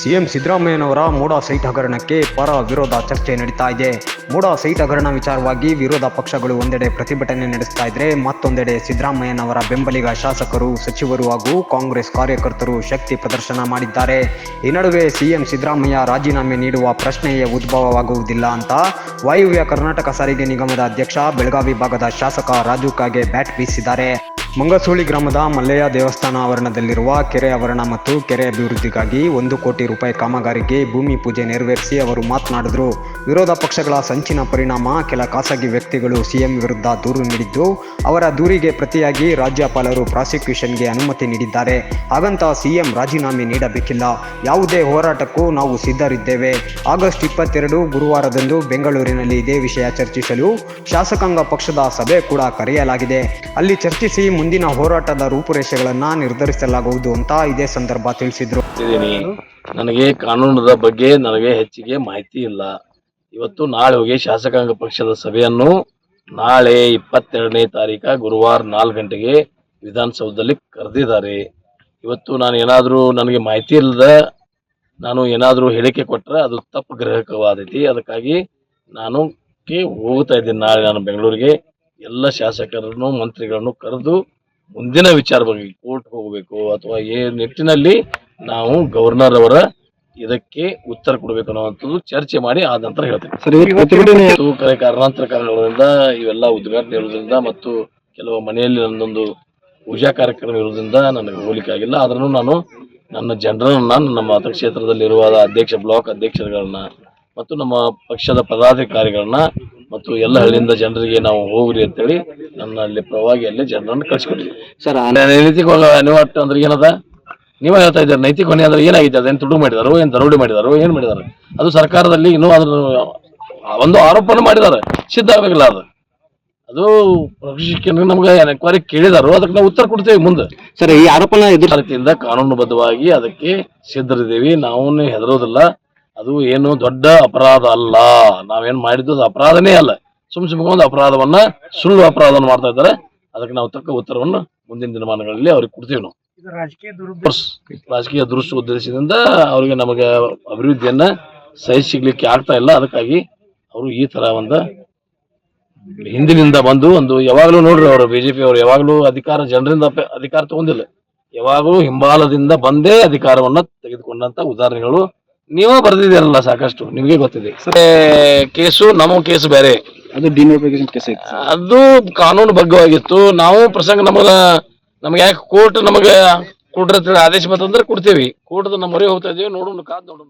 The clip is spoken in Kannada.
ಸಿಎಂ ಸಿದ್ದರಾಮಯ್ಯನವರ ಮೂಡಾ ಸೈಟ್ ಹಗರಣಕ್ಕೆ ಪರ ವಿರೋಧ ಚರ್ಚೆ ನಡೀತಾ ಇದೆ. ಮೂಡಾ ಸೈಟ್ ಹಗರಣ ವಿಚಾರವಾಗಿ ವಿರೋಧ ಪಕ್ಷಗಳು ಒಂದೆಡೆ ಪ್ರತಿಭಟನೆ ನಡೆಸ್ತಾ ಇದ್ರೆ ಮತ್ತೊಂದೆಡೆ ಸಿದ್ದರಾಮಯ್ಯನವರ ಬೆಂಬಲಿಗ ಶಾಸಕರು, ಸಚಿವರು ಹಾಗೂ ಕಾಂಗ್ರೆಸ್ ಕಾರ್ಯಕರ್ತರು ಶಕ್ತಿ ಪ್ರದರ್ಶನ ಮಾಡಿದ್ದಾರೆ. ಈ ನಡುವೆ ಸಿಎಂ ಸಿದ್ದರಾಮಯ್ಯ ರಾಜೀನಾಮೆ ನೀಡುವ ಪ್ರಶ್ನೆಯೇ ಉದ್ಭವವಾಗುವುದಿಲ್ಲ ಅಂತ ವಾಯುವ್ಯ ಕರ್ನಾಟಕ ಸಾರಿಗೆ ನಿಗಮದ ಅಧ್ಯಕ್ಷ, ಬೆಳಗಾವಿ ಭಾಗದ ಶಾಸಕ ರಾಜು ಕಾಗೆ ಬ್ಯಾಟ್ ಬೀಸಿದ್ದಾರೆ. ಮಂಗಸೂಳಿ ಗ್ರಾಮದ ಮಲ್ಲಯ್ಯ ದೇವಸ್ಥಾನ ಆವರಣದಲ್ಲಿರುವ ಕೆರೆ ಆವರಣ ಮತ್ತು ಕೆರೆ ಅಭಿವೃದ್ಧಿಗಾಗಿ ಒಂದು ಕೋಟಿ ರೂಪಾಯಿ ಕಾಮಗಾರಿಗೆ ಭೂಮಿ ಪೂಜೆ ನೆರವೇರಿಸಿ ಅವರು ಮಾತನಾಡಿದರು. ವಿರೋಧ ಪಕ್ಷಗಳ ಸಂಚಿನ ಪರಿಣಾಮ ಕೆಲ ಖಾಸಗಿ ವ್ಯಕ್ತಿಗಳು ಸಿಎಂ ವಿರುದ್ಧ ದೂರು ನೀಡಿದ್ದು, ಅವರ ದೂರಿಗೆ ಪ್ರತಿಯಾಗಿ ರಾಜ್ಯಪಾಲರು ಪ್ರಾಸಿಕ್ಯೂಷನ್ಗೆ ಅನುಮತಿ ನೀಡಿದ್ದಾರೆ. ಹಾಗಂತ ಸಿಎಂ ರಾಜೀನಾಮೆ ನೀಡಬೇಕಿಲ್ಲ. ಯಾವುದೇ ಹೋರಾಟಕ್ಕೂ ನಾವು ಸಿದ್ಧರಿದ್ದೇವೆ. ಆಗಸ್ಟ್ ಇಪ್ಪತ್ತೆರಡು ಗುರುವಾರದಂದು ಬೆಂಗಳೂರಿನಲ್ಲಿ ಇದೇ ವಿಷಯ ಚರ್ಚಿಸಲು ಶಾಸಕಾಂಗ ಪಕ್ಷದ ಸಭೆ ಕೂಡ ಕರೆಯಲಾಗಿದೆ. ಅಲ್ಲಿ ಚರ್ಚಿಸಿ ಮುಂದಿನ ಹೋರಾಟದ ರೂಪುರೇಷೆಗಳನ್ನ ನಿರ್ಧರಿಸಲಾಗುವುದು ಅಂತ ಇದೇ ಸಂದರ್ಭ ತಿಳಿಸಿದ್ರು. ನನಗೆ ಕಾನೂನದ ಬಗ್ಗೆ ನನಗೆ ಹೆಚ್ಚಿಗೆ ಮಾಹಿತಿ ಇಲ್ಲ. ಇವತ್ತು ನಾಳೆ ಹೋಗಿ ಶಾಸಕಾಂಗ ಪಕ್ಷದ ಸಭೆಯನ್ನು ನಾಳೆ ಇಪ್ಪತ್ತೆರಡನೇ ತಾರೀಕ ಗುರುವಾರ ನಾಲ್ಕು ಗಂಟೆಗೆ ವಿಧಾನಸೌಧದಲ್ಲಿ ಕರೆದಿದ್ದಾರೆ. ಇವತ್ತು ನಾನು ಏನಾದರೂ ನನಗೆ ಮಾಹಿತಿ ಇಲ್ಲದ ನಾನು ಏನಾದರೂ ಹೇಳಿಕೆ ಕೊಟ್ಟರೆ ಅದು ತಪ್ಪು ಗ್ರಹಕವಾದೈತಿ. ಅದಕ್ಕಾಗಿ ನಾನು ಹೋಗ್ತಾ ಇದ್ದೀನಿ ನಾಳೆ ನಾನು ಬೆಂಗಳೂರಿಗೆ. ಎಲ್ಲ ಶಾಸಕರನ್ನು ಮಂತ್ರಿಗಳನ್ನು ಕರೆದು ಮುಂದಿನ ವಿಚಾರ ಬಗ್ಗೆ ಕೋರ್ಟ್ ಹೋಗಬೇಕು ಅಥವಾ ಏ ನಿಟ್ಟಿನಲ್ಲಿ ನಾವು ಗವರ್ನರ್ ಅವರ ಇದಕ್ಕೆ ಉತ್ತರ ಕೊಡಬೇಕು ಅನ್ನೋದು ಚರ್ಚೆ ಮಾಡಿ ಆದ ನಂತರ ಹೇಳ್ತೇನೆ. ಕಾರಣಾಂತರ ಕಾರಣಗಳಿಂದ ಇವೆಲ್ಲ ಉದ್ಘಾಟನೆ ಇರೋದ್ರಿಂದ ಮತ್ತು ಕೆಲವು ಮನೆಯಲ್ಲಿ ನನ್ನೊಂದು ಪೂಜಾ ಕಾರ್ಯಕ್ರಮ ಇರೋದ್ರಿಂದ ನನಗೆ ಹೋಗ್ಲಿಕ್ಕೆ ಆಗಿಲ್ಲ. ಆದ್ರೂ ನಾನು ನನ್ನ ಜನರನ್ನ ನಮ್ಮ ಮತಕ್ಷೇತ್ರದಲ್ಲಿರುವ ಅಧ್ಯಕ್ಷ ಬ್ಲಾಕ್ ಅಧ್ಯಕ್ಷರುಗಳನ್ನ ಮತ್ತು ನಮ್ಮ ಪಕ್ಷದ ಪದಾಧಿಕಾರಿಗಳನ್ನ ಮತ್ತು ಎಲ್ಲ ಹಳ್ಳಿಯಿಂದ ಜನರಿಗೆ ನಾವು ಹೋಗ್ರಿ ಅಂತೇಳಿ ನನ್ನ ಅಲ್ಲಿ ಪ್ರವಾಗಿ ಅಲ್ಲಿ ಜನರನ್ನು ಕಳ್ಸಿಕೊಟ್ಟಿದ್ವಿ. ಸರ್ ನೈತಿಕ ಅನಿವಾರ್ಯ ಅಂದ್ರೆ ಏನದ? ನೀವೇ ಹೇಳ್ತಾ ಇದ್ದಾರೆ ನೈತಿಕ ಹೊಣೆ ಅಂದ್ರೆ ಏನಾಗಿದೆ ಅದೇನು ತುಡು ಮಾಡಿದಾರೋ ಏನು ದರೋಡಿ ಮಾಡಿದಾರೋ ಏನು ಮಾಡಿದಾರೆ? ಅದು ಸರ್ಕಾರದಲ್ಲಿ ಇನ್ನೂ ಅದ್ರ ಒಂದು ಆರೋಪನ ಮಾಡಿದ್ದಾರೆ ಸಿದ್ಧ ಆಗಲಿಲ್ಲ ಅದು? ಅದು ಪ್ರಶಿಕ್ಷಣ ನಮ್ಗೆ ಎನ್ಕ್ವೈರಿ ಕೇಳಿದಾರೋ ಅದಕ್ಕೆ ನಾವು ಉತ್ತರ ಕೊಡ್ತೇವೆ ಮುಂದೆ. ಸರ್ ಈ ಆರೋಪನ ಎದುರು ರೀತಿಯಿಂದ ಕಾನೂನುಬದ್ಧವಾಗಿ ಅದಕ್ಕೆ ಸಿದ್ಧರಿದ್ದೀವಿ. ನಾವು ಹೆದರೋದಿಲ್ಲ. ಅದು ಏನು ದೊಡ್ಡ ಅಪರಾಧ ಅಲ್ಲ. ನಾವೇನ್ ಮಾಡಿದ್ದು ಅದು ಅಪರಾಧನೇ ಅಲ್ಲ. ಸುಮ್ ಸುಮ್ಮನೆ ಒಂದು ಅಪರಾಧವನ್ನ ಸುಳ್ಳು ಅಪರಾಧವನ್ನು ಮಾಡ್ತಾ ಇದ್ದಾರೆ. ಅದಕ್ಕೆ ನಾವು ತಕ್ಕ ಉತ್ತರವನ್ನು ಮುಂದಿನ ದಿನಮಾನಗಳಲ್ಲಿ ಅವ್ರಿಗೆ ಕೊಡ್ತೀವಿ ನಾವು. ರಾಜಕೀಯ ದೃಷ್ಟಿ ಉದ್ದೇಶದಿಂದ ಅವರಿಗೆ ನಮಗೆ ಅಭಿವೃದ್ಧಿಯನ್ನ ಸಹಿ ಸಿಗ್ಲಿಕ್ಕೆ ಆಗ್ತಾ ಇಲ್ಲ. ಅದಕ್ಕಾಗಿ ಅವರು ಈ ತರ ಒಂದು ಹಿಂದಿನಿಂದ ಬಂದು ಒಂದು ಯಾವಾಗಲೂ ನೋಡ್ರಿ ಅವರು ಬಿಜೆಪಿ ಅವರು ಯಾವಾಗಲೂ ಅಧಿಕಾರ ಜನರಿಂದ ಅಧಿಕಾರ ತಗೊಂಡಿಲ್ಲ. ಯಾವಾಗಲೂ ಹಿಂಬಾಲದಿಂದ ಬಂದೇ ಅಧಿಕಾರವನ್ನ ತೆಗೆದುಕೊಂಡಂತ ಉದಾಹರಣೆಗಳು ನೀವೇ ಬರ್ದಿದ್ದೀರಲ್ಲ ಸಾಕಷ್ಟು ನಿಮಗೆ ಗೊತ್ತಿದೆ. ಕೇಸು ನಮ್ಮ ಕೇಸ್ ಬೇರೆ. ಅದು ಡಿನೋಟಿಫಿಕೇಶನ್ ಕೇಸ್ ಐತೆ ಅದು ಕಾನೂನು ಬಗ್ಗವಾಗಿತ್ತು ನಾವು ಪ್ರಸಂಗ ನಮಗ ನಮ್ಗೆ ಯಾಕೆ ಕೋರ್ಟ್ ನಮಗೆ ಕೊಡ್ರಿ ಆದೇಶ ಬಂತಂದ್ರೆ ಕೊಡ್ತೇವಿ. ಕೋರ್ಟ್ ನಮ್ಮ ಮೊರೆ ಹೋಗ್ತಾ ಇದೀವಿ ನೋಡೋಣ ಕಾದ್ ನೋಡೋಣ.